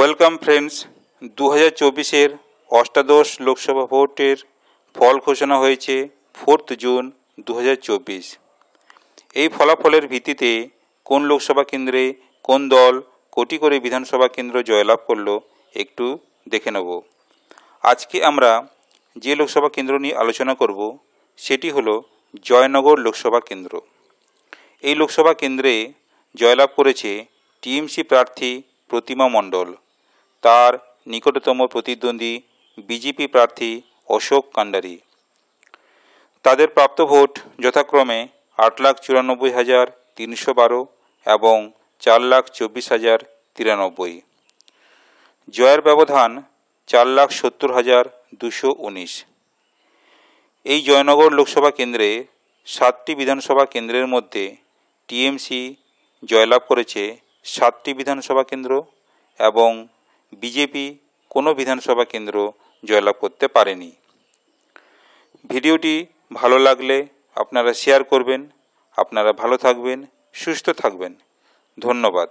Welcome friends দু হাজার চব্বিশের অষ্টাদশ লোকসভা ভোটের ফল ঘোষণা হয়েছে ফোর্থ জুন দু হাজার চব্বিশ। এই ফলাফলের ভিত্তিতে কোন লোকসভা কেন্দ্রে কোন দল কোটি করে বিধানসভা কেন্দ্র জয়লাভ করল একটু দেখে নেব। আজকে আমরা যে লোকসভা কেন্দ্র নিয়ে আলোচনা করব, সেটি হলো জয়নগর লোকসভা কেন্দ্র। এই লোকসভা কেন্দ্রে জয়লাভ করেছে টিএমসি প্রার্থী প্রতিমা মণ্ডল। তার নিকটতম প্রতিদ্বন্দ্বী বিজেপি প্রার্থী অশোক কান্ডারি। তাদের প্রাপ্ত ভোট যথাক্রমে আট লাখ চুরানব্বই হাজার তিনশো বারো এবং চার লাখ চব্বিশ হাজার তিরানব্বই। জয়ের ব্যবধান চার লাখ সত্তর হাজার দুশো উনিশ। এই জয়নগর লোকসভা কেন্দ্রে সাতটি বিধানসভা কেন্দ্রের মধ্যে টিএমসি জয়লাভ করেছে সাতটি বিধানসভা কেন্দ্র এবং বিজেপি কোনো বিধানসভা কেন্দ্র জয়লাভ করতে পারেনি। ভিডিওটি ভালো লাগলে আপনারা শেয়ার করবেন, আপনারা ভালো থাকবেন, সুস্থ থাকবেন। ধন্যবাদ।